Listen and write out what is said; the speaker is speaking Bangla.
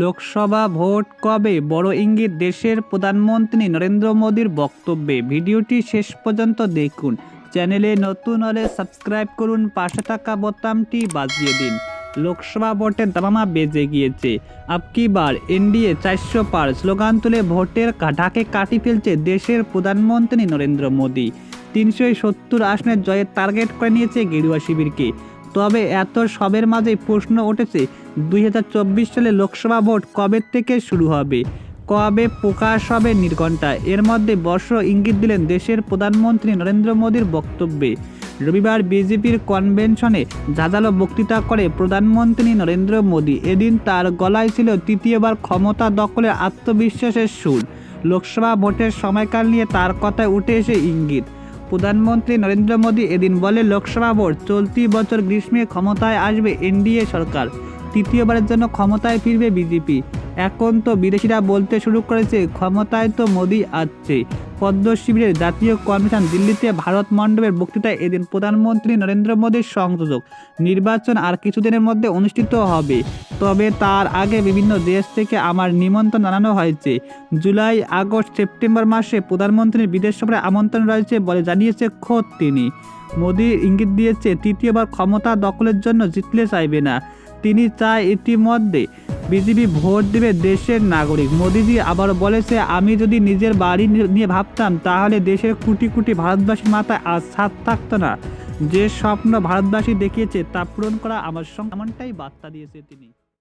লোকসভা ভোট কবে? বড় ইঙ্গিত, দেশের প্রধানমন্ত্রী নরেন্দ্র মোদীর বক্তব্যে। ভিডিওটি শেষ পর্যন্ত দেখুন। চ্যানেলে নতুন হলে সাবস্ক্রাইব করুন, পাশে থাকা বোতামটি বাজিয়ে দিন। লোকসভা ভোটের দামামা বেজে গিয়েছে। আপকি বার? এনডিএ চারশো পার। স্লোগান তুলে ভোটের ঢাকে কাটি ফেলছে দেশের প্রধানমন্ত্রী নরেন্দ্র মোদী। তিনশো সত্তর আসনের জয়ের টার্গেট করে নিয়েছে গেরুয়া শিবিরকে। তবে এত সবের মাঝে প্রশ্ন উঠেছে, দুই হাজার চব্বিশ সালে লোকসভা ভোট কবে থেকে শুরু হবে? কবে প্রকাশ হবে নির্ঘণ্টা? এর মধ্যে বর্ষ ইঙ্গিত দিলেন দেশের প্রধানমন্ত্রী নরেন্দ্র মোদীর বক্তব্যে। রবিবার বিজেপির কনভেনশনে ঝাঁঝালো বক্তৃতা করে প্রধানমন্ত্রী নরেন্দ্র মোদী। এদিন তার গলায় ছিল তৃতীয়বার ক্ষমতা দখলের আত্মবিশ্বাসের সুর। লোকসভা ভোটের সময়কাল নিয়ে তার কথায় উঠে এসে ইঙ্গিত। প্রধানমন্ত্রী নরেন্দ্র মোদী এদিন বলে, লোকসভা ভোট চলতি বছর গ্রীষ্মে ক্ষমতায় আসবে এনডিএ সরকার। তৃতীয়বারের জন্য ক্ষমতায় ফিরবে বিজেপি। এখন তো বিদেশিরা বলতে শুরু করেছে, ক্ষমতায় তো মোদী আসছে পদ্ম শিবিরের জাতীয় কনভেনশন দিল্লিতে ভারত মণ্ডপের বক্তৃতায় এদিন প্রধানমন্ত্রী নরেন্দ্র মোদীর সংযোজক। নির্বাচন আর কিছুদিনের মধ্যে অনুষ্ঠিত হবে। তবে তার আগে বিভিন্ন দেশ থেকে আমার নিমন্ত্রণ জানানো হয়েছে। জুলাই, আগস্ট, সেপ্টেম্বর মাসে প্রধানমন্ত্রীর বিদেশ সফরে আমন্ত্রণ রয়েছে বলে জানিয়েছে খোদ তিনি। মোদী ইঙ্গিত দিয়েছে, তৃতীয়বার ক্ষমতা দখলের জন্য জিতলে চাইবে না। তিনি চায় ইতিমধ্যে বিজেপি ভোট দেবে দেশের নাগরিক। মোদিজি আবার বলেছে আমি যদি নিজের বাড়ি নিয়ে ভাবতাম, তাহলে দেশের কোটি কোটি ভারতবাসীর মাথায় আর ছাদ থাকতো না। যে স্বপ্ন ভারতবাসী দেখিয়েছে, তা পূরণ করা আমার সঙ্গে এমনটাই বার্তা দিয়েছে তিনি।